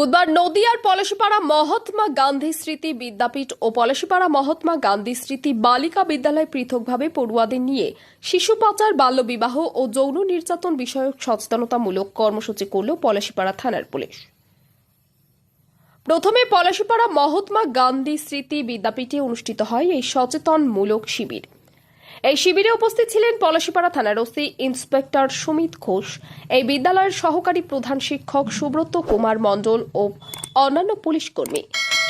বুধবার নদিয়ার পলাশিপাড়া মহাত্মা গান্ধী স্মৃতি বিদ্যাপীঠ ও পলাশিপাড়া মহাত্মা গান্ধী স্মৃতি বালিকা বিদ্যালয় পৃথকভাবে পড়ুয়াদের নিয়ে শিশু পাচার বাল্যবিবাহ ও যৌন নির্যাতন বিষয়ক সচেতনতামূলক কর্মসূচি করল পলাশিপাড়া থানার পুলিশ। প্রথমে পলাশিপাড়া মহাত্মা গান্ধী স্মৃতি বিদ্যাপীঠে অনুষ্ঠিত হয় এই সচেতনমূলক শিবির। এই শিবিরে উপস্থিত ছিলেন পলাশিপাড়া থানার ওসি ইন্সপেক্টর সুমিত ঘোষ, এই বিদ্যালয়ের সহকারী প্রধান শিক্ষক সুব্রত কুমার মণ্ডল ও অন্যান্য পুলিশ কর্মী।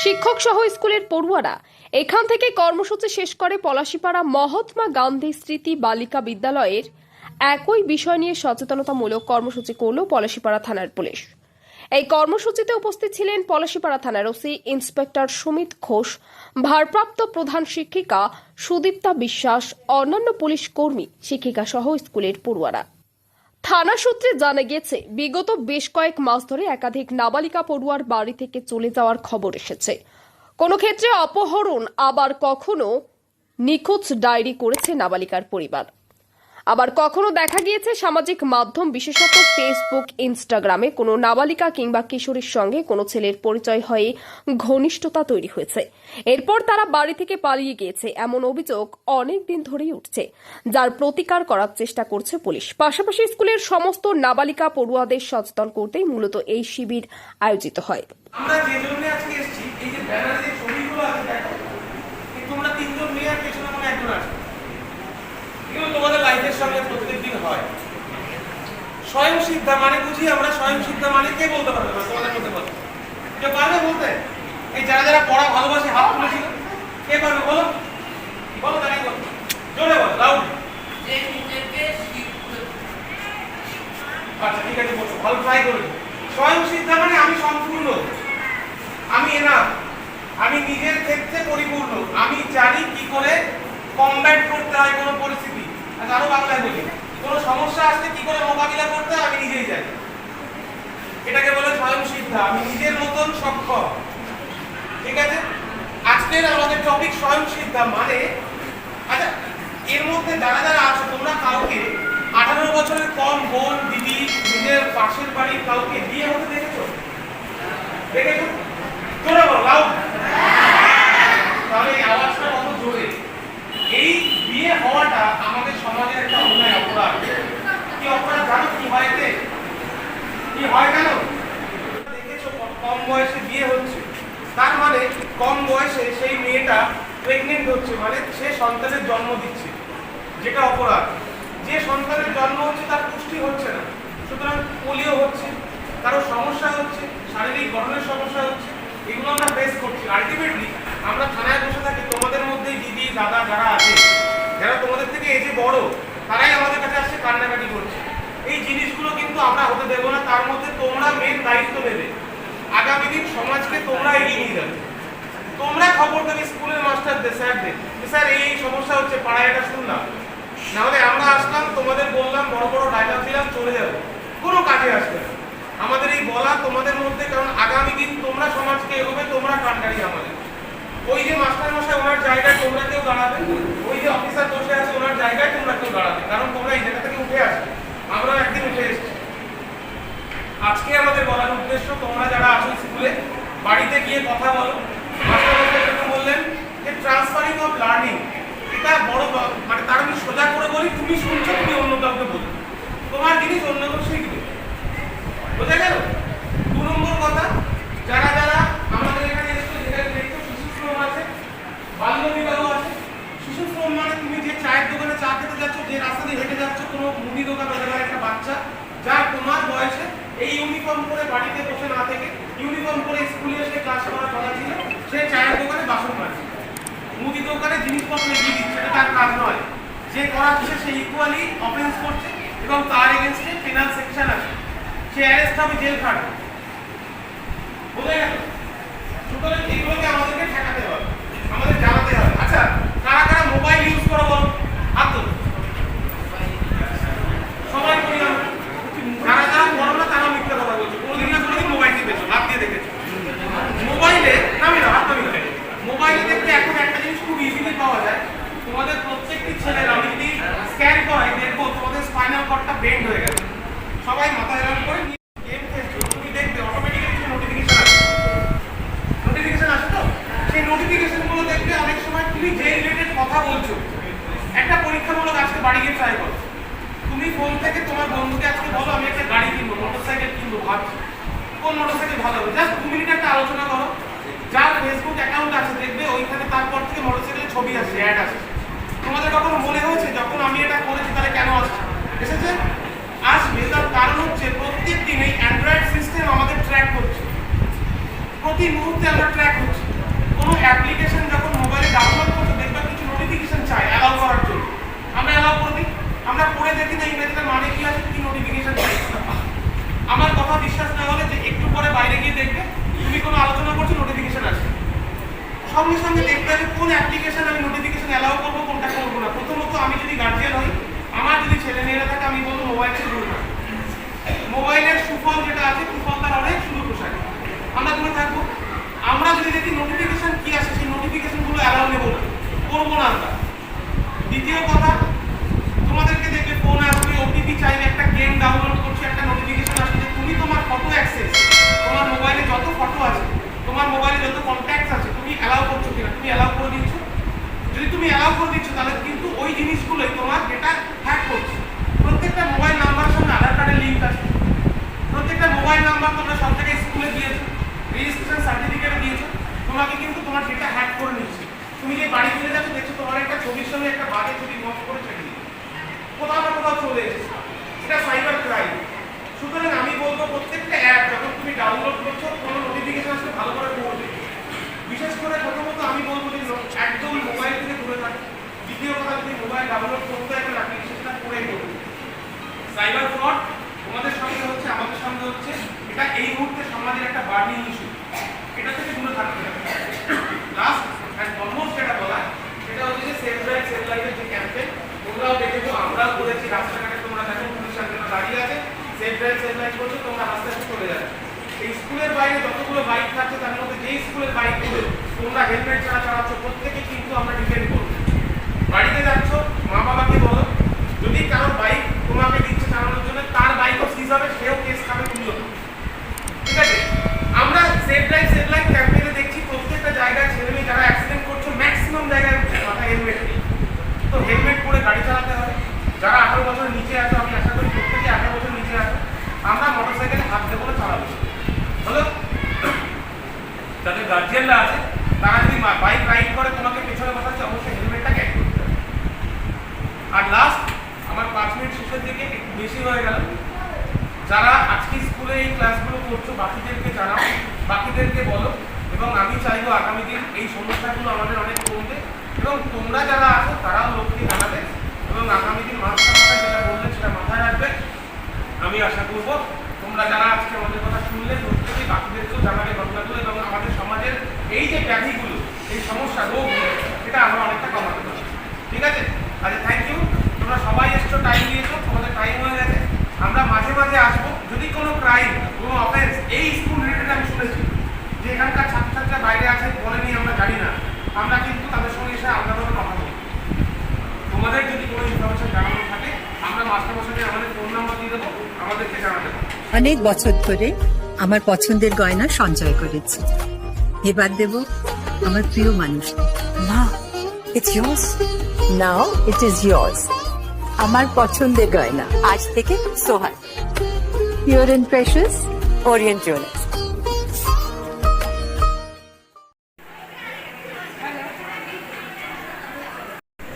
শিক্ষক সহ স্কুলের পড়ুয়ারা, এখান থেকে কর্মসূচি শেষ করে পলাশিপাড়া মহাত্মা গান্ধী স্মৃতি বালিকা বিদ্যালয়ের একই বিষয় নিয়ে সচেতনতামূলক কর্মসূচি করল পলাশিপাড়া থানার পুলিশ। এই কর্মসূচিতে উপস্থিত ছিলেন পলাশিপাড়া থানার ওসি ইন্সপেক্টর সুমিত ঘোষ, ভারপ্রাপ্ত প্রধান শিক্ষিকা সুদীপ্তা বিশ্বাস, অন্যান্য পুলিশ কর্মী, শিক্ষিকা সহ স্কুলের পড়ুয়ারা। থানা সূত্রে জানা গিয়েছে, বিগত বেশ কয়েক মাস ধরে একাধিক নাবালিকা পড়ুয়ার বাড়ি থেকে চলে যাওয়ার খবর এসেছে। কোনো ক্ষেত্রে অপহরণ আবার কখনো নিখোঁজ ডায়েরি করেছে নাবালিকার পরিবার। আবার কখনো দেখা গিয়েছে সামাজিক মাধ্যম বিশেষত ফেসবুক ইনস্টাগ্রামে কোনো নাবালিকা কিংবা কিশোরীর সঙ্গে কোনো ছেলের পরিচয় হয়ে ঘনিষ্ঠতা তৈরি হয়েছে। এরপর তারা বাড়ি থেকে পালিয়ে গিয়েছে, এমন অভিযোগ অনেক দিন ধরেই উঠছে, যার প্রতিকার করার চেষ্টা করছে পুলিশ। পাশাপাশি স্কুলের সমস্ত নাবালিকা পড়ুয়াদের সচেতন করতেই মূলত এই শিবির আয়োজিত হয়। আমরা যে জন্য আজকে এসেছি, এই যে ব্যানারে ছবিগুলো আছে দেখো এই তোমরা তিনজন মেয়ে আর পেছনে কোনো একজন আছে এগুলো তোমাদের লাইফের সঙ্গে প্রত্যেকদিন হয়। স্বয়ং সিদ্ধা মানে বুঝি আমরা স্বয়ং সিদ্ধা মানে কে বলতে পারবে না তোমাদের মধ্যে বলো। কেউ পারবে বলতে? এই যারা যারা পড়া ভালোবাসে হাত তুলেছিল কে পারবে বলো? বলো দাঁড়িয়ে বলো। জোরে বলো লাউড আচ্ছা ঠিক আছে বলো ভালো ট্রাই করবে স্বয়ং সিদ্ধা মানে আমি সম্পূর্ণ। আমি এনাফ আমি নিজের ক্ষেত্রে পরিপূর্ণ। আমি জানি কি করে কমব্যাট করতে হয় কোনো পরিস্থিতি। আরও বাংলায় বলি কোনো সমস্যা আসলে কি করে মোকাবিলা করতে আমি নিজেই জানি। এটাকে বলে স্বয়ং সিদ্ধা। আমি নিজের মতন সক্ষম। ঠিক আছে? আজকের আমাদের টপিক স্বয়ং সিদ্ধা মানে আচ্ছা এর মধ্যে যারা যারা আছো, তোমরা কাউকে আঠারো বছরের কম বোন, দিদি, নিজের পাশের বাড়ির কাউকে বিয়ে হতে দেখেছ? দেখেছ? জোরে বলো তাহলে এই আওয়াজটা কত জোরে? এই বিয়ে হওয়াটা আমাদের সমাজের একটা অন্যায় অপরাধ। কি অপরাধ জানো? কি হয় কি হয় কেন? দেখেছ কম বয়সে বিয়ে হচ্ছে। তার মানে কম বয়সে সেই মেয়েটা প্রেগনেন্ট হচ্ছে মানে সে সন্তানের জন্ম দিচ্ছে। যেটা অপরাধ। যে সন্তানের জন্ম হচ্ছে, তার পুষ্টি হচ্ছে না। সুতরাং পোলিও হচ্ছে, কারও সমস্যা হচ্ছে, শারীরিক গঠনের সমস্যা হচ্ছে, এগুলো আমরা ফেস করছি। আলটিমেটলি আমরা থানায় বসে থাকি, তোমাদের মধ্যেই দিদি, দাদা যারা আছে যারা তোমাদের থেকে এজে বড়, তারাই আমাদের কাছে আসছে কান্নাকাটি করছে। এই জিনিসগুলো কিন্তু আমরা হতে দেবো না, তার মধ্যে তোমরা মেন দায়িত্ব নেবে আগামী দিন সমাজকে তোমরা এগিয়ে নিয়ে যাবে। তোমরা খবর দেবে স্কুলের মাস্টারদের, স্যারদের। যে স্যার, এই এই সমস্যা হচ্ছে, পাড়ায় এটা শুনলাম। নাহলে আমরা আসলাম, তোমাদের বললাম, বড় বড় ডায়লগ দিলাম চলে যাব। কোনো কাজে আসবে না। আমাদের এই বলা তোমাদের মধ্যে, কারণ আগামী দিন তোমরা সমাজকে এগোবে, তোমরা কান্ডারি আমাদের। ওই যে মাস্টার মশাই, ওনার জায়গায় তোমরা কেউ দাঁড়াবে? ওই যে অফিসার বসে আছে, ওনার জায়গায় তোমরা কেউ দাঁড়াবে? কারণ তোমরা এই জায়গা থেকে উঠে আসবে। আমরা একদিন উঠে এসেছি। আজকে আমাদের বলার উদ্দেশ্য, তোমরা যারা আছো স্কুলে, বাড়িতে গিয়ে কথা বলো। যেটা বললেন যে ট্রান্সফারিং অফ লার্নিং এটা বড় মানে তার আমি সোজা করে বলি, তুমি শুনছো, তুমি অন্য কাউকে বলো তোমার জিনিস অন্য কেউ শিখবে। বোঝা গেল? দু নম্বর কথা, যারা যারা আমাদের এখানে এসছো যেখানে দেখছ শিশু শ্রম আছে বাল্য বিবাহ চায়ের দোকানে চা খেতে হেঁটে যাচ্ছ তার কাজ নয়। যে করাচ্ছে সে ইকুয়ালি সেকশন আছে। সে অ্যারেস্ট হবে জেল খাটবে বোঝা গেল? আমাদেরকে ঠেকাতে হবে। আমাদের আচ্ছা কারা কারা মোবাইল ইউজ করো বলো? হাত। সবাই করি যারা যারা করো না, তারা মিথ্যা কথা বলছে। কোনোদিন না কোনোদিন মোবাইল টিপেছো লাভ দিয়ে দেখেছ। মোবাইলে নামি না, হাত নামি মোবাইলে দেখতে এখন একটা জিনিস খুব ইজিলি পাওয়া যায়। তোমাদের প্রত্যেকটি ছেলের, আমি যদি স্ক্যান করাই, দেখব তোমাদের স্পাইনাল কর্ডটা বেন্ড হয়ে গেছে। সবাই মাথা হেরান করে গেম খেলছো তুমি দেখবে অটোমেটিক্যালি কিছু নোটিফিকেশন আসবে বাড়ি গিয়ে ট্রাই করো তুমি ফোন থেকে তোমার বন্ধুকে আজকে বলো আমি একটা গাড়ি কিনবো মোটরসাইকেল কিনবো ভাবছি কোন মোটরসাইকেল ভালো হবে? জাস্ট দু মিনিট একটা আলোচনা করো। যার ফেসবুক অ্যাকাউন্ট আছে, দেখবে ওইখানে তারপর থেকে মোটরসাইকেলের ছবি আসছে অ্যাড আসছে। তোমাদের কখনো মনে হয়েছে, যখন আমি এটা করেছি, তাহলে কেন আসছে? এসেছে? আসবে, তার কারণ হচ্ছে প্রত্যেক দিন এই অ্যান্ড্রয়েড সিস্টেম আমাদের ট্র্যাক করছে। প্রতি মুহূর্তে আমরা ট্র্যাক হচ্ছি কোনো অ্যাপ্লিকেশন যখন মোবাইলে ডাউনলোড করতে দেখবে কিছু নোটিফিকেশন চাই অ্যালাউ করার জন্য। আমরা অ্যালাউ করে দিই। আমরা পড়ে দেখি না ইংরেজিতে মানে কি আছে, কি নোটিফিকেশন চাই। আমার কথা বিশ্বাস না হলে পরে বাইরে গিয়ে দেখবে, তুমি কোনো আলোচনা করছ নোটিফিকেশন আসবে। সঙ্গে সঙ্গে দেখবে যে কোন অ্যাপ্লিকেশন আমি নোটিফিকেশন অ্যালাউ করব, কোনটা করব না। প্রথমত আমি যদি গার্জিয়ান হই, আমার যদি ছেলে মেয়েরা থাকে, আমি বলব মোবাইল দূরে থাকো। মোবাইলের সুফল যেটা আছে, সুফল তার অনেক সুন্দর পোশাক। আমরা দূরে থাকব। আমরা যদি দেখি নোটিফিকেশন কি আসে, সেই নোটিফিকেশনগুলো অ্যালাউ নেব না। করব না আমরা। দ্বিতীয় কথা, তোমাদেরকে দেখবে ফোন আসবে ওটিপি চাইলে একটা গেম ডাউনলোড করছে, একটা নোটিফিকেশন আসবে তুমি তোমার ফটো অ্যাক্সেস তোমার মোবাইলে যত ফটো আছে, তোমার মোবাইলে যত কন্ট্যাক্ট আছে, তুমি অ্যালাউ করছ কিনা? তুমি অ্যালাউ করে দিচ্ছ? যদি তুমি অ্যালাউ করে দিচ্ছ, তাহলে কিন্তু ওই জিনিসগুলোই তোমার ডেটা হ্যাক করছে প্রত্যেকটা মোবাইল নাম্বারের সঙ্গে আধার কার্ডের লিঙ্ক আছে প্রত্যেকটা মোবাইল নাম্বার তোমরা সব জায়গায় স্কুলে দিয়েছ রেজিস্ট্রেশন সার্টিফিকেট দিয়েছ তোমাকে কিন্তু তোমার ডেটা হ্যাক করে নিচ্ছে তুমি যে বাড়ি ফিরে যাচ্ছ দেখছ তোমার একটা ছবির সঙ্গে একটা বাজে ছবি নষ্ট করে ছেড়ে দিয়েছে কোথাও না কোথাও চলে এসেছে এটা সাইবার ক্রাইম সুতরাং আমি বলব প্রত্যেকটা অ্যাপ যখন তুমি ডাউনলোড করছ কোনো নোটিফিকেশন আসলে ভালো করে পড়বে বিশেষ করে প্রথমত আমি বলব যে নো- একদম মোবাইল থেকে দূরে থাকে দ্বিতীয় কথা যদি মোবাইল ডাউনলোড করতে একটা অ্যাপ্লিকেশনটা করে করবে সাইবার ফ্রড তোমাদের সঙ্গে হচ্ছে আমাদের সঙ্গে হচ্ছে এটা এই মুহূর্তে সমাজের একটা বার্নিং ইস্যু এটা থেকে দূরে থাকতে হবে লাস্ট অ্যান্ড অলমোস্ট যেটা বলা সেটা হচ্ছে যে সেভ ড্রাইভ সেভ লাইফের যে ক্যাম্পেইন তোমরাও দেখেছ আমরাও করেছি রাস্তাঘাটে তোমরা দেখো পুলিশ সামনে দাঁড়িয়ে আছে সেভ ড্রাইভ সেভ লাইফ করছ তোমরা আস্তে আস্তে চলে যাবে এই স্কুলের বাইরে যতগুলো বাইক থাকছে তার মধ্যে যেই স্কুলের বাইকগুলো তোমরা হেলমেট ছাড়া চালাচ্ছ প্রত্যেকে কিন্তু আমরা ডিপেন্ড করব বাড়িতে যাচ্ছ মা বাবাকে বলো যদি কারও বাইক তোমাকে দিচ্ছে চালানোর জন্য তার বাইকও সিজ হবে সেও কেস খাবে তুমিও খাবে। ঠিক আছে আমরা সেফ লাইফ সেফ লাইফ ক্যাম্পেইনে দেখছি প্রত্যেকটা জায়গায় ছেলে মেয়ে যারা অ্যাক্সিডেন্ট করছে ম্যাক্সিমাম জায়গায় মাথায় হেলমেট নেই তো হেলমেট পরে গাড়ি চালাতে হবে যারা আঠারো বছরের নিচে আছে আমি আশা করি প্রত্যেকে আঠারো বছর নিচে আছে আমরা মোটরসাইকেলে হাত দেবো না চালাবো হলো যাদের আছে তারা যদি বাইক রাইড করে তোমাকে পেছনে বসাচ্ছে, অবশ্যই হেলমেটটা ক্যারি করতে হবে। আর লাস্ট আমার পাঁচ মিনিট শেষের দিকে একটু বেশি হয়ে গেল। যারা আজকে স্কুলে এই ক্লাসগুলো করছ, বাকিদেরকে জানাও, বাকিদেরকে বলো, এবং আমি চাইব আগামী দিন এই সমস্যাগুলো আমাদের অনেক কমবে, এবং তোমরা যারা আছো, তারাও লোককে জানাবে এবং আগামী দিন মাস্টার যেটা বললেন সেটা মাথায় রাখবে। আমি আশা করব, তোমরা যারা আজকে আমাদের কথা শুনলে প্রত্যেকে বাকিদেরকেও জানাবে ঘটনাগুলো এবং আমাদের এই যে ব্যাধিগুলো, এই সমস্যা রোগগুলো এটা আমরা অনেকটা কমাতে পারি ঠিক আছে? আচ্ছা থ্যাংক ইউ তোমরা সবাই এসছো টাইম দিয়েছ, তোমাদের টাইম হয়ে গেছে। আমরা মাঝে মাঝে আসব, যদি কোনো ক্রাইম কোনো অফেন্স এই স্কুল রিলেটেড আমি শুনেছি, যে এখানকার ছাত্রছাত্রীরা বাইরে আছে বলেনি আমরা জানি না, আমরা কিন্তু তাদের সঙ্গে এসে আলাদাভাবে কথা বলি। তোমাদের যদি কোনো ইনফরমেশন জানানো থাকে, আমরা মাস্টারমশাইকে আমাদের ফোন নাম্বার দিয়ে দেবো, আমাদেরকে জানাতে অনেক বছর ধরে আমার পছন্দের গয়না সঞ্চয় করেছি। এবার দেব আমার প্রিয় মানুষ। মা it's yours? Now it is yours আমার পছন্দের গয়না। আজ থেকে Sohan pure and precious Orient jewellers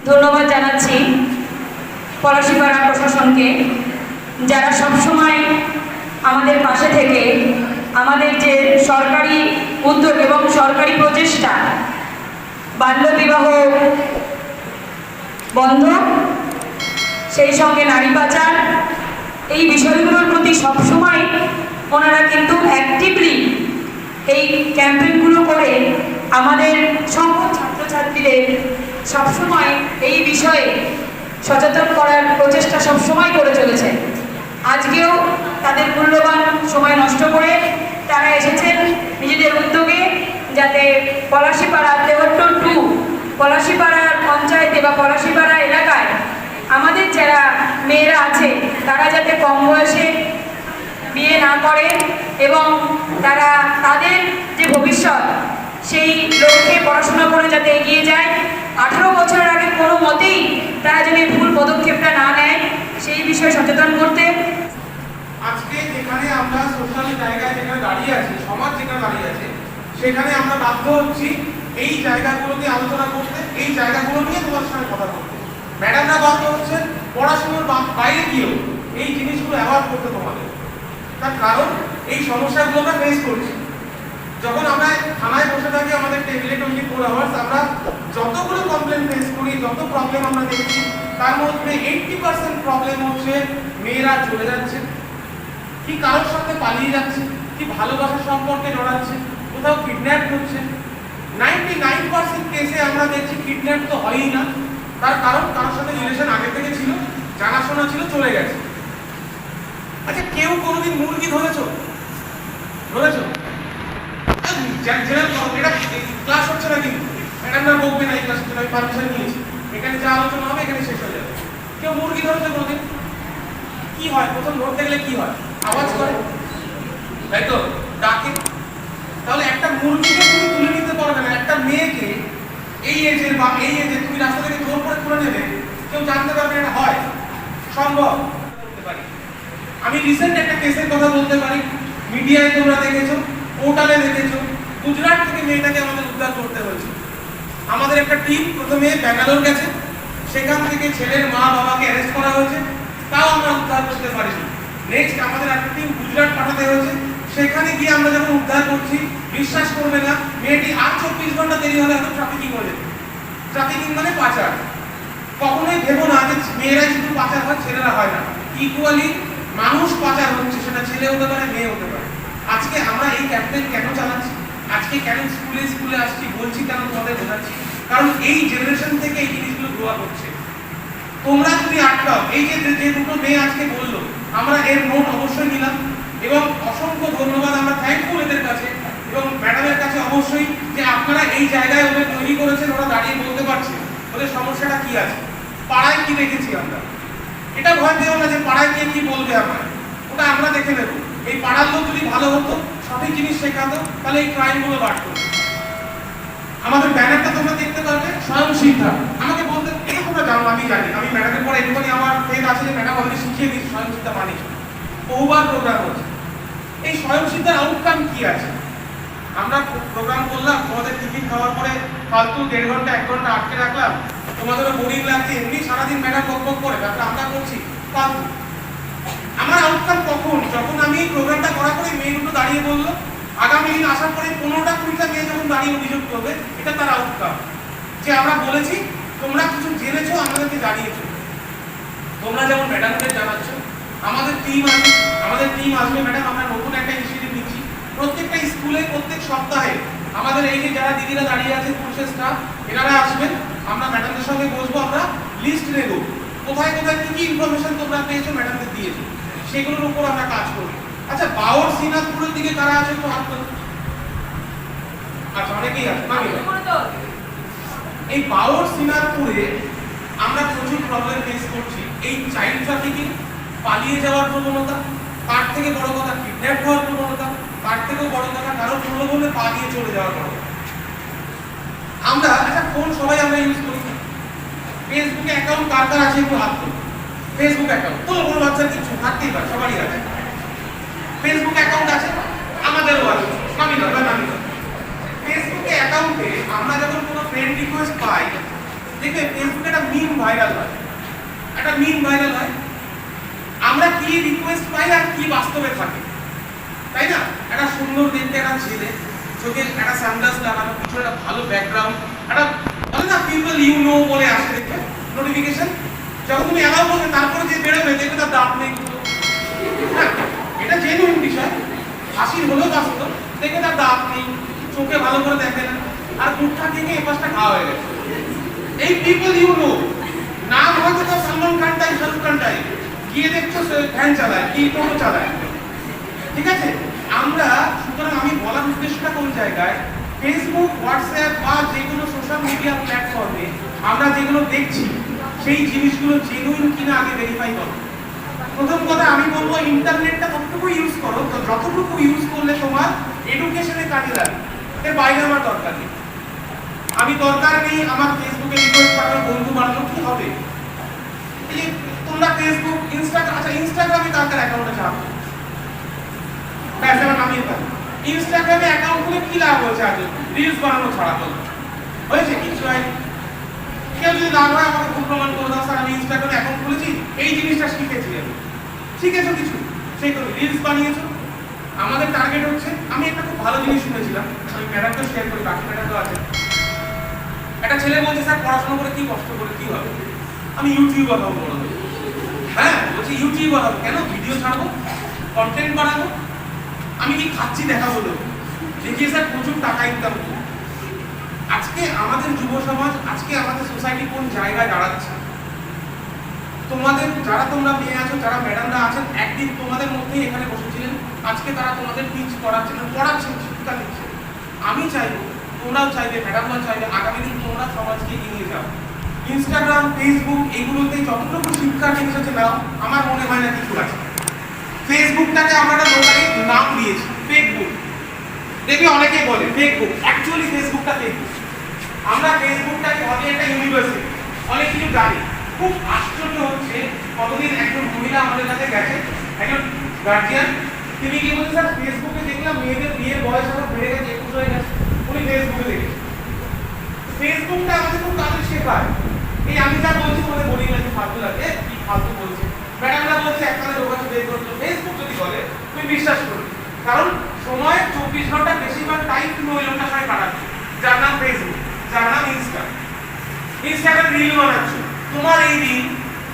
ধন্যবাদ জানাচ্ছি পলাশিপাড়া প্রশাসনকে যারা সবসময় আমাদের পাশে থেকে আমাদের যে সরকারি উদ্যোগ এবং সরকারি প্রচেষ্টা। বাল্যবিবাহ বন্ধ, সেই সঙ্গে নারী পাচার, এই বিষয়গুলোর প্রতি সবসময় ওনারা কিন্তু অ্যাক্টিভলি এই ক্যাম্পেইনগুলো করে আমাদের সকল ছাত্রছাত্রীদের সবসময় এই বিষয়ে সচেতন করার প্রচেষ্টা সবসময় করে চলেছে। আজকেও তাদের মূল্যবান সময় নষ্ট করে তারা এসেছেন নিজেদের উদ্যোগে যাতে পলাশিপাড়া দেহট্ট টু পলাশিপাড়ার পঞ্চায়েতে বা পলাশিপাড়া এলাকায় আমাদের যারা মেয়েরা আছে, তারা যাতে কম বয়সে বিয়ে না করে এবং তারা তাদের যে ভবিষ্যৎ, সেই লক্ষ্যে পড়াশোনা করে যাতে এগিয়ে যায়। আঠারো বছরের আগে কোনো মতেই তারা যদি ভুল পদক্ষেপ যেখানে আমরা সোশ্যাল জায়গায় যেখানে দাঁড়িয়ে আছি, সমাজ যেখানে দাঁড়িয়ে আছে, সেখানে আমরা বাধ্য হচ্ছি এই জায়গাগুলোকে আলোচনা করতে, এই জায়গাগুলো নিয়ে তোমার সঙ্গে কথা বলতে। ম্যাডামরা বাধ্য হচ্ছেন পড়াশোনার বাইরে গিয়েও এই জিনিসগুলো অ্যাভয়েড করতে তোমাদের। তার কারণ, এই সমস্যাগুলো আমরা ফেস করছি। যখন আমরা থানায় বসে থাকি, আমাদের টেবিলে টোয়েন্টি ফোর আওয়ার্স আমরা যতগুলো কমপ্লেন ফেস করি, যত প্রবলেম আমরা দেখছি, তার মধ্যে এইটটি পার্সেন্ট প্রবলেম হচ্ছে, মেয়েরা চলে যাচ্ছে। কি কারোর সাথে পালিয়ে যাচ্ছে? কি ভালোবাসার সম্পর্কে জড়াচ্ছে? কোথাও কিডন্যাপ হচ্ছে? নাইনটি নাইন পার্সেন্ট কেসে আমরা দেখছি কিডন্যাপ তো হয়ই না। তার কারণ কারোর সাথে রিলেশন আগে থেকে ছিল, জানাশোনা ছিল, চলে গেছে। আচ্ছা কেউ কোনোদিন মুরগি ধরেছো? ধরেছো? এটা ক্লাস হচ্ছে না কিন্তু। ম্যাডামরা বকবে না এই ক্লাস হচ্ছে না আমি পারমিশন নিয়েছি। এখানে যা আলোচনা হবে, এখানে শেষ হয়ে যাবে। কেউ মুরগি ধরেছে কোনোদিন? কি হয়? প্রথম ধরতে গেলে কি হয়? আওয়াজ করে। তাই তো? ডাকে তাহলে একটা মুরগিকে তুমি তুলে নিতে পারবে না, একটা মেয়েকে এই এজের বা এই এজে তুমি রাস্তা থেকে জোর করে তুলে নেবে, কেউ জানতে পারবে এটা হয়। সম্ভব? আমি রিসেন্ট একটা কেসের কথা বলতে পারি। মিডিয়ায় তোমরা দেখেছ পোর্টালে দেখেছ, গুজরাট থেকে মেয়েটাকে আমাদের উদ্ধার করতে হয়েছে। আমাদের একটা টিম প্রথমে ব্যাঙ্গালোর গেছে, সেখান থেকে ছেলের মা বাবাকে অ্যারেস্ট করা হয়েছে, তাও আমরা উদ্ধার করতে পারিনি। নেক্সট আমাদের একটা টিম গুজরাট পাঠাতে হয়েছে। সেখানে গিয়ে আমরা যখন উদ্ধার করছি, বিশ্বাস করবে না, মেয়েটি আর চব্বিশ ঘণ্টা দেরি হলে হয়তো ট্রাফিকিং করে যেত। ট্রাফিকিং মানে পাচার। কখনোই ভেবো না যে মেয়েরাই শুধু পাচার হয়, ছেলেরা হয় না। ইকুয়ালি মানুষ পাচার হচ্ছে, সেটা ছেলে হতে পারে, মেয়ে হতে পারে। আজকে আমরা এই ক্যাম্পেইন কেন চালাচ্ছি? আজকে কেন স্কুলে স্কুলে আসছি, বলছি কেন তোমাদের বোঝাচ্ছি? কারণ এই জেনারেশন থেকে এই জিনিসগুলো গ্রো আপ হচ্ছে। তোমরা যদি আটকাও, এই যে যে দুটো মেয়ে আজকে বলল আমরা এর নোট অবশ্যই নিলাম এবং অসংখ্য ধন্যবাদ, আমরা থ্যাঙ্কফুল এদের কাছে এবং ম্যাডামের কাছে অবশ্যই যে আপনারা এই জায়গায় ওদের তৈরি করেছেন, ওরা দাঁড়িয়ে বলতে পারছে। ওদের সমস্যাটা কি আছে? পাড়ায় কি দেখেছি আমরা? এটা ভয় পেও না যে পাড়ায় কে কি বলবে আমরা ওটা আমরা দেখে নেব। এই পাড়ার লোক যদি ভালো হতো, সঠিক জিনিস শেখাতো, তাহলে এই ক্রাইমগুলো বাড়তো। আমাদের ব্যানারটা তোমরা দেখতে পারবে, স্বয়ং সিদ্ধা। আমাকে বলতে তোমরা জানো, আমি জানি। আমি ম্যাডামের পরে একটুখানি আমার ফেদ আছে যে ম্যাডাম অলরেডি শিখিয়ে দিচ্ছি স্বয়ং সিদ্ধা মানে বহুবার প্রোগ্রাম হচ্ছে এই স্বয়ং সিদ্ধার আউটকাম কি আছে? আমরা প্রোগ্রাম করলাম, তোমাদের টিফিন খাওয়ার পরে ফালতু দেড় ঘণ্টা, এক ঘণ্টা আটকে রাখলাম। তোমাদেরও বোরিং লাগছে, এমনি সারাদিন ম্যাডাম বক বক করে, তারপরে আমরা করছি, ফালতু। আমার আউটকাম কখন? যখন আমি প্রোগ্রামটা করার পরে মেয়েগুলো দাঁড়িয়ে বলল, আগামী দিন আসার পরে পনেরোটা কুড়িটা মেয়ে যখন দাঁড়িয়ে অভিযোগ করবে, এটা তার আউটকাম যে আমরা বলেছি তোমরা কিছু জেনেছো, আমাদেরকে জানিয়েছো। তোমরা যেমন ম্যাডামকে জানাচ্ছ, আমাদের টিম আছে, আমাদের টিম আসবে ম্যাডাম আমরা নতুন একটা ইনিশিয়েটিভ নিচ্ছি। প্রত্যেকটা স্কুলে প্রত্যেক সপ্তাহে আমাদের এই যে যারা দিদিরা দাঁড়িয়ে আছে পুরুষের স্টাফ এনারা আসবেন। আমরা ম্যাডামদের সঙ্গে বসবো, আমরা লিস্ট নেব। কোথায় কোথায় কি কি ইনফরমেশন তোমরা পেয়েছ ম্যাডামদের দিয়েছ। সেগুলোর উপর আমরা কাজ করব। আচ্ছা বাওর সিনাজপুরের দিকে কারা আছে একটু হাত আচ্ছা অনেকেই আছে এই বাওর সিনাজপুরে আমরা প্রচুর প্রবলেম ফেস করছি। এই চাইল্ড ট্রাফিকিং পালিয়ে যাওয়ার প্রবণতা, তার থেকে বড় কথা কিডন্যাপ হওয়ার প্রবণতা, তার থেকেও বড় কথা কারও প্রলোভনে পা দিয়ে চলে যাওয়ার প্রবণতা। আমরা আচ্ছা ফোন সবাই আমরা ইউজ করি ফেসবুকে অ্যাকাউন্ট কার কার আছে একটু হাত তুলো। ফেসবুক অ্যাকাউন্ট তো কোনো বাচ্চার কিছু থাকতেই পারে, সবারই আছে। ফেসবুক অ্যাকাউন্ট আছে, আমাদেরও আছে নয় ফেসবুকে অ্যাকাউন্টে আমরা যখন কোনো ফ্রেন্ড রিকোয়েস্ট পাই, দেখবে ফেসবুকে একটা মিম ভাইরাল হয়। একটা মিম ভাইরাল হয়। আমরা কি রিকোয়েস্ট পাই আর কি বাস্তবে থাকে। তাই না? একটা সুন্দর দেখতে একটা ছেলে, চোখে একটা সানগ্লাস লাগানো কিছু একটা ভালো ব্যাকগ্রাউন্ড একটা বলে না পিপল ইউ নো বলে আসে দেখবে নোটিফিকেশন যখন তুমি অ্যালাউ করবে, তারপরে যে বেরোবে, দেখবে তার দাঁত নেই। হ্যাঁ এটা জেনুইন বিষয়। হাসির হলেও বাস্তব দেখে তার দাঁত নেই। চোখে ভালো করে দেখে না। আর মুখটা থেকে এ পাশটা খাওয়া হয়ে গেছে। এই পিপল ইউ নো নাম হয়তো তার সলমান খানটাই শাহরুখ খানটাই গিয়ে দেখছ সে ভ্যান চালায়, কি টোটো চালায়। ঠিক আছে? আমরা, সুতরাং আমি বলার উদ্দেশ্যটা কোন জায়গায়? ফেসবুক হোয়াটসঅ্যাপ বা যে কোনো সোশ্যাল মিডিয়া প্ল্যাটফর্মে আমরা যেগুলো দেখছি, সেই জিনিসগুলো জেনুইন কিনা আগে ভেরিফাই করো। প্রথম কথা আমি বলব ইন্টারনেটটা ততটুকু ইউজ করো তো যতটুকু ইউজ করলে তোমার এডুকেশনে কাজে লাগে এর বাইরে আমার দরকার নেই। আমি দরকার নেই আমার ফেসবুকে রিকোয়েস্ট পাঠানো বন্ধু বানানো, কি হবে? এই যে তোমরা ফেসবুক ইনস্টাগ্রাম আচ্ছা ইনস্টাগ্রামে কার অ্যাকাউন্টে চাপ ব্যাস, এবার নামিয়ে ফেল। ইনস্টাগ্রামে অ্যাকাউন্ট খুলে কি লাভ হয়েছে আজ রিলস বানানো ছাড়া বল হয়েছে কিছু হয়নি কেউ যদি না হয় আমাকে ভুল প্রমাণ করে দাও, স্যার, আমি ইনস্টাগ্রামে অ্যাকাউন্ট খুলেছি, এই জিনিসটা শিখেছি আমি। শিখেছো কিছু? সেই তো রিলস বানিয়েছো। আমাদের টার্গেট হচ্ছে, আমি একটা খুব ভালো জিনিস শুনেছিলাম। আমি ম্যাডামকে শেয়ার করি বাকি ম্যাডাম তো আছে। একটা ছেলে বলছে, স্যার, পড়াশোনা করে কি কষ্ট করে, কি হবে? আমি ইউটিউবার হব বড় হ্যাঁ বলছি ইউটিউবার হব কেন? ভিডিও ছাড়বো কন্টেন্ট বানাবো? আমি কি খাচ্ছি দেখাবো লোক দেখিয়ে, স্যার, প্রচুর টাকা ইনকাম আজকে আমাদের যুব সমাজ, আজকে আমাদের সোসাইটি কোন জায়গায় দাঁড়াচ্ছে? তোমাদের, যারা তোমরা মেয়ে আছো, যারা ম্যাডামরা আছেন, একদিন তোমাদের মধ্যেই এখানে বসেছিলেন। আজকে তারা তোমাদের টিচ করাচ্ছেন, পড়াচ্ছেন, শিক্ষা দিচ্ছেন। আমি চাইব, তোমরাও চাইবে, ম্যাডামরাও চাইবে, আগামী দিন তোমরা সমাজকে এগিয়ে যাও। ইনস্টাগ্রাম ফেসবুক এগুলোতে যতটুকু শিক্ষার জিনিস আছে নাও, আমার মনে হয় না কিছু আছে। ফেসবুকটাকে আমরা লোকালি নাম দিয়েছি ফেসবুক দেখবে অনেকে বলে ফেসবুক অ্যাকচুয়ালি ফেসবুকটা ফেসবুক আমরা ফেসবুকটাকে ভাবি একটা ইউনিভার্সিটি অনেক কিছু জানি। খুব আশ্চর্য হচ্ছে কতদিন একজন মহিলা আমাদের কাছে গেছে, একজন গার্জিয়ান তিনি কি বলছেন ফেসবুকে দেখলাম মেয়েদের বিয়ের বয়স এখন বেড়ে গেছে একুশ হয়ে গেছে উনি ফেসবুকে দেখেছেন ফেসবুকটা আমাদের খুব কাজে শেখায়? এই আমি যা বলছি তোমাদের বলি না যে ফালতু লাগে, কি ফালতু বলছে? ম্যাডামরা বলছে লোক আছে বের করছ ফেসবুক যদি বলে, তুমি বিশ্বাস করবে কারণ সময় চব্বিশ ঘণ্টা বেশিরভাগ টাইম তুমি ওই লোকটার সঙ্গে কাটাচ্ছ। যার নাম ফেসবুক যার নাম ইনস্টা ইনস্টাগ্রাম রিল বানাচ্ছ। তোমার এই দিন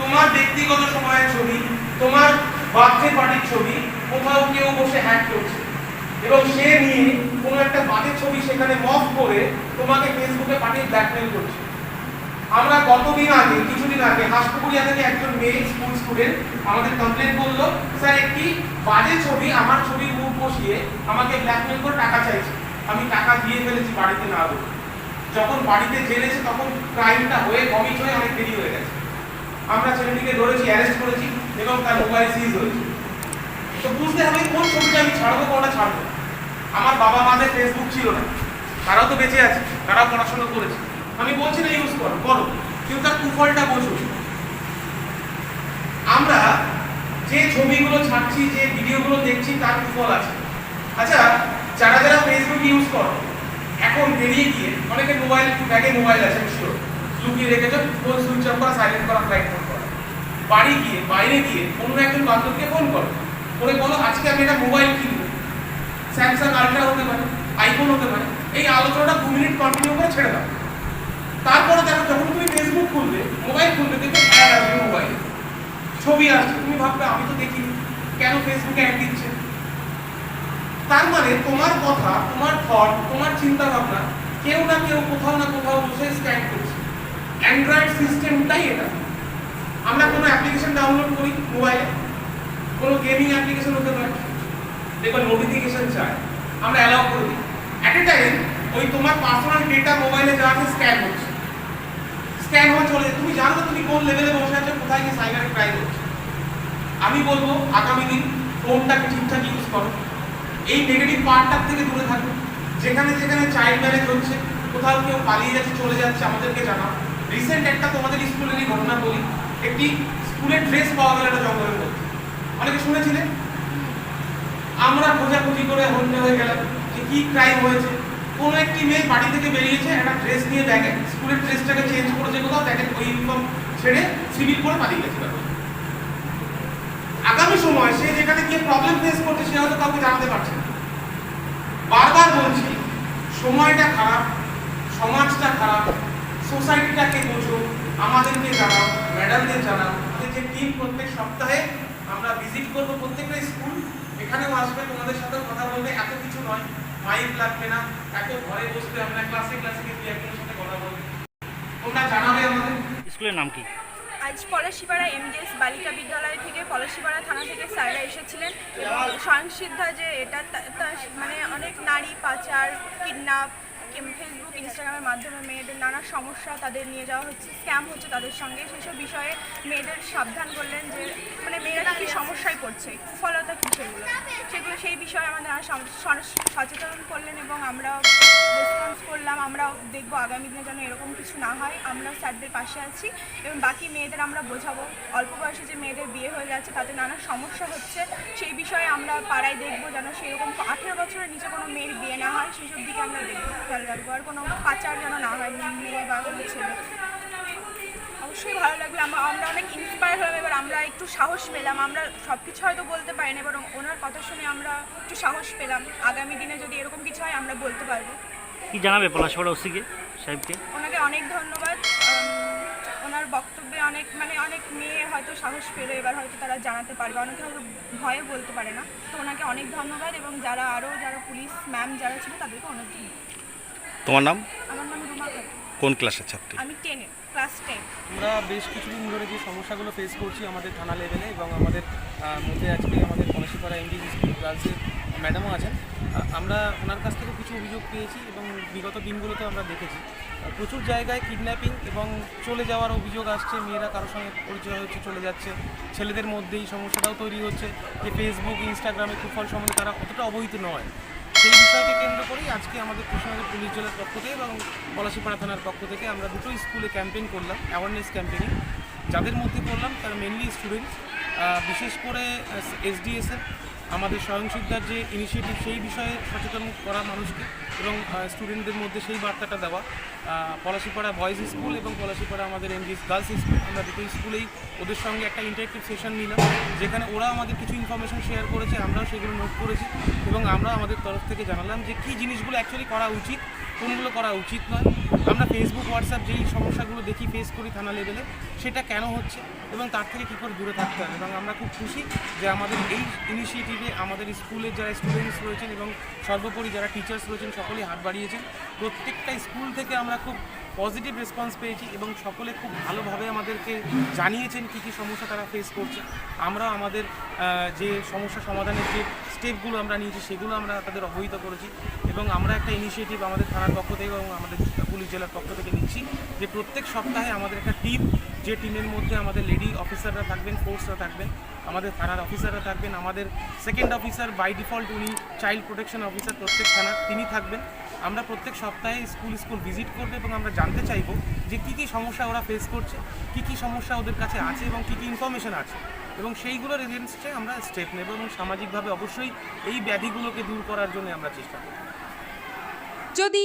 তোমার ব্যক্তিগত সময়ের ছবি, তোমার বার্থডে পার্টির ছবি, কোথাও কেউ বসে হ্যাক করছে। এবং সে নিয়ে কোনো একটা বাজে ছবি সেখানে মফ করে তোমাকে ফেসবুকে পাঠিয়ে ব্ল্যাকমেল করছে। আমরা গতদিন আগে, কিছুদিন আগে হাসপুকুরিয়া থেকে একজন মেয়ে স্কুল স্টুডেন্ট আমাদের কমপ্লেন করল, স্যার, একটি বাজে ছবি আমার ছবির মুখ বসিয়ে আমাকে ব্ল্যাকমেল করে টাকা চাইছে। আমি টাকা দিয়ে ফেলেছি বাড়িতে না বলে। যখন বাড়িতে জেনেছে তখন ক্রাইমটা হয়ে কমিট হয়ে অনেক দেরি হয়ে গেছে। আমরা ছেলেটিকে ধরেছি অ্যারেস্ট করেছি এবং তার মোবাইল সিজ হয়েছে। তো বুঝতে হবে কোন ছবিটা আমি ছাড়বো, কোনটা ছাড়বো। আমার বাবা মাদের ফেসবুক ছিল না। তারাও তো বেঁচে আছে, তারাও পড়াশোনা করেছে। আমি বলছি না ইউজ করো করো। কিন্তু তার কুফলটা বোঝো। আমরা যে ছবিগুলো ছাড়ছি, যে ভিডিওগুলো দেখছি, তার কুফল আছে। আচ্ছা যারা যারা ফেসবুক ইউজ করো, এখন বেরিয়ে গিয়ে, অনেকে মোবাইল ব্যাগে মোবাইল আছে শিওর লুকিয়ে রেখেছো ফোন সুইচ অফ করা সাইলেন্ট করা ফ্লাইট ফোন করা। বাড়ি গিয়ে, বাইরে গিয়ে অন্য একজন বান্ধবকে ফোন করো। করে বলো, আজকে আমি একটা মোবাইল কিনবো। স্যামসাং আলট্রা হতে পারে, আইফোন হতে পারে, এই আলোচনাটা দু মিনিট কন্টিনিউ করে ছেড়ে দাও। তারপরে দেখো, যখন তুমি ফেসবুক খুলবে মোবাইল খুলবে, দেখবে অ্যাড আসবে মোবাইলে ছবি আসছে, তুমি ভাববে, আমি তো দেখি কেন ফেসবুকে অ্যাড দিচ্ছে? তার মানে তোমার কথা, তোমার থট তোমার চিন্তা ভাবনা কেউ না কেউ কোথাও না কোথাও বসে স্ক্যান করছে। অ্যান্ড্রয়েড সিস্টেমটাই এটা। আমরা কোনো অ্যাপ্লিকেশন ডাউনলোড করি মোবাইলে কোনো গেমিং অ্যাপ্লিকেশন হতে পারে। দেখবেন নোটিফিকেশন চায় আমরা অ্যালাউ করে দিই। অ্যাট এ টাইম ওই তোমার পার্সোনাল ডেটা মোবাইলে যা আছে স্ক্যান হচ্ছে। স্ক্যান হয়ে চলে যায়। তুমি জানো তুমি কোন লেভেলে বসে আছো, কোথায় গিয়ে সাইবার ক্রাইম হচ্ছে? আমি বলব, আগামী দিন ফোনটাকে ঠিকঠাক ইউজ করো। এই নেগেটিভ পার্টটার থেকে দূরে থাকো। যেখানে যেখানে চাইল্ড ম্যারেজ হচ্ছে, কোথাও কেউ পালিয়ে যাচ্ছে, চলে যাচ্ছে, আমাদেরকে জানাও। রিসেন্ট একটা তোমাদের স্কুলেরই ঘটনা বলি। একটি স্কুলের ড্রেস পাওয়া গেল একটা জঙ্গলের মধ্যে। অনেকে শুনেছিলেন আমরা খোঁজাখুঁজি করে হন্যে হয়ে গেলাম যে কি ক্রাইম হয়েছে। কোনো একটি মেয়ে বাড়ি থেকে বেরিয়েছে, একটা ড্রেস নিয়ে ব্যাগে স্কুলের ড্রেসটাকে চেঞ্জ করেছে কোথাও দেখেন ওই ইউনিফর্ম ছেড়ে সিভিল করে পালিয়ে গেছে আগামী সময় সে যেখানে গিয়ে প্রবলেম ফেস করছে, সে হয়তো কাউকে জানাতে পারছে না। বারবার বলছি, সময়টা খারাপ, সমাজটা খারাপ সোসাইটিটাকে বোঝো, আমাদেরকে জানাও ম্যাডামদের জানাও। আমাদের যে টিম প্রত্যেক সপ্তাহে আমরা ভিজিট করব প্রত্যেকটা স্কুল এখানেও আসবে তোমাদের সাথে কথা বলবে। এত কিছু নয় মাইক লাগবে না। এত ঘরে বসতে আমরা ক্লাসে ক্লাসে গিয়ে একজনের সাথে কথা বলবে। তোমরা জানাবে আমাদের। স্কুলের নাম কি? আজ পলাশিপাড়া এমডিএস বালিকা বিদ্যালয় থেকে পলাশিপাড়া থানা থেকে স্যাররা এসেছিলেন এবং স্বয়ংসিদ্ধা যে এটা মানে অনেক নারী পাচার কিডন্যাপ ফেসবুক ইনস্টাগ্রামের মাধ্যমে মেয়েদের নানা সমস্যা তাদের নিয়ে যাওয়া হচ্ছে স্ক্যাম হচ্ছে তাদের সঙ্গে। সেসব বিষয়ে মেয়েদের সাবধান করলেন যে মানে মেয়েরা কি সমস্যায় পড়ছে, কুফলতা কী সেগুলো? সেগুলো, সেই বিষয়ে আমাদের সচেতন করলেন এবং আমরা রেসপন্স করলাম। আমরাও দেখব আগামী দিনে যেন এরকম কিছু না হয়। আমরা স্যারদের পাশে আছি এবং বাকি মেয়েদের আমরা বোঝাবো। অল্প বয়সে যে মেয়েদের বিয়ে হয়ে যাচ্ছে তাতে নানা সমস্যা হচ্ছে। সেই বিষয়ে আমরা পাড়ায় দেখব যেন সেরকম আঠেরো বছরের নিচে কোনো মেয়ের বিয়ে না হয়। সেসব দিকে আমরা দেখব। খেয়াল রাখব আর কোনো পাচার যেন না হয় মেয়ে বা কোনো ছেলে। অবশ্যই ভালো লাগবে আমরা আমরা অনেক ইন্সপায়ার হলাম এবার আমরা একটু সাহস পেলাম। আমরা সব কিছু হয়তো বলতে পারি না এবার ওনার কথা শুনে আমরা একটু সাহস পেলাম। আগামী দিনে যদি এরকম কিছু হয় আমরা বলতে পারব। কি জানাবে পলাশপাড়া ওসিকে সাহেবকে? ওনাকে অনেক ধন্যবাদ। ওনার বক্তব্যে অনেক মানে অনেক মেয়ে হয়তো সাহস পেল এবার হয়তো তারা জানাতে পারবে। অনেকে হয়তো ভয়ে বলতে পারে না। তো ওনাকে অনেক ধন্যবাদ এবং যারা আরও যারা পুলিশ ম্যাম যারা ছিল তাদেরকে অনেক ধন্যবাদ। তোমার নাম? আমার নাম রুমা খাতুন কোন ক্লাসের ছাত্রী? আমি টেনে ক্লাস টেন আমরা বেশ কিছুদিন ধরে যে সমস্যাগুলো ফেস করছি আমাদের থানা লেভেলে এবং আমাদের আহ, মধ্যে আজকে আমাদের পলাশিপাড়া এমডি স্কুল গার্লসের ম্যাডামও আছেন। আমরা ওনার কাছ থেকে কিছু অভিযোগ পেয়েছি এবং বিগত দিনগুলোতে আমরা দেখেছি। প্রচুর জায়গায় কিডন্যাপিং এবং চলে যাওয়ার অভিযোগ আসছে মেয়েরা কারোর সঙ্গে পরিচয় হচ্ছে চলে যাচ্ছে ছেলেদের মধ্যে এই সমস্যাটাও তৈরি হচ্ছে যে ফেসবুক ইনস্টাগ্রামে কুফল সম্বন্ধে তারা অতটা অবহিত নয়। সেই বিষয়কে কেন্দ্র করেই আজকে আমাদের কৃষ্ণনগর পুলিশ জেলার পক্ষ থেকে এবং পলাশিপাড়া থানার পক্ষ থেকে আমরা দুটো স্কুলে ক্যাম্পেইন করলাম অ্যাওয়ারনেস ক্যাম্পেইনিং যাদের মধ্যে করলাম তারা মেনলি স্টুডেন্টস বিশেষ করে এসডিএসএফ আমাদের স্বয়ংসিদ্ধার যে ইনিশিয়েটিভ সেই বিষয়ে সচেতন করা মানুষকে এবং স্টুডেন্টদের মধ্যে সেই বার্তাটা দেওয়া। পলাশিপাড়া বয়েজ স্কুল এবং পলাশিপাড়া আমাদের এমজিএস গার্লস স্কুল আমরা দুটো স্কুলেই ওদের সঙ্গে একটা ইন্টারেক্টিভ সেশন নিলাম, যেখানে ওরা আমাদের কিছু ইনফরমেশন শেয়ার করেছে, আমরাও সেগুলো নোট করেছি এবং আমরা আমাদের তরফ থেকে জানালাম যে কী জিনিসগুলো অ্যাকচুয়ালি করা উচিত কোনগুলো করা উচিত নয়। আমরা ফেসবুক হোয়াটসঅ্যাপ যেই সমস্যাগুলো দেখি ফেস করি থানা লেভেলে সেটা কেন হচ্ছে এবং তার থেকে কী করে দূরে থাকতে হবে? এবং আমরা খুব খুশি যে আমাদের এই ইনিশিয়েটিভে আমাদের স্কুলের যারা স্টুডেন্টস রয়েছেন এবং সর্বোপরি যারা টিচার্স রয়েছেন, সকলেই হাত বাড়িয়েছেন। প্রত্যেকটা স্কুল থেকে আমরা খুব পজিটিভ রেসপন্স পেয়েছি এবং সকলে খুব ভালোভাবে আমাদেরকে জানিয়েছেন কী কী সমস্যা তারা ফেস করছে। আমরা আমাদের যে সমস্যা সমাধানের যে স্টেপগুলো আমরা নিয়েছি, সেগুলো আমরা তাদের অবহিত করেছি এবং আমরা একটা ইনিশিয়েটিভ আমাদের থানার পক্ষ থেকে এবং আমাদের পুলিশ জেলার পক্ষ থেকে নিচ্ছি যে প্রত্যেক সপ্তাহে আমাদের একটা টিম যে টিমের মধ্যে আমাদের লেডি অফিসাররা থাকবেন ফোর্সরা থাকবেন আমাদের থানার অফিসাররা থাকবেন। আমাদের সেকেন্ড অফিসার বাই ডিফল্ট উনি চাইল্ড প্রোটেকশন অফিসার প্রত্যেক থানার তিনি থাকবেন। আমরা প্রত্যেক সপ্তাহে স্কুল স্কুল ভিজিট করব এবং আমরা জানতে চাইব যে কী কী সমস্যা ওরা ফেস করছে, কী কী সমস্যা ওদের কাছে আছে এবং কী কী ইনফরমেশন আছে। এবং সেইগুলোর এগেনস্টে আমরা স্টেপ নেব এবং সামাজিকভাবে অবশ্যই এই ব্যাধিগুলোকে দূর করার জন্য আমরা চেষ্টা করব। যদি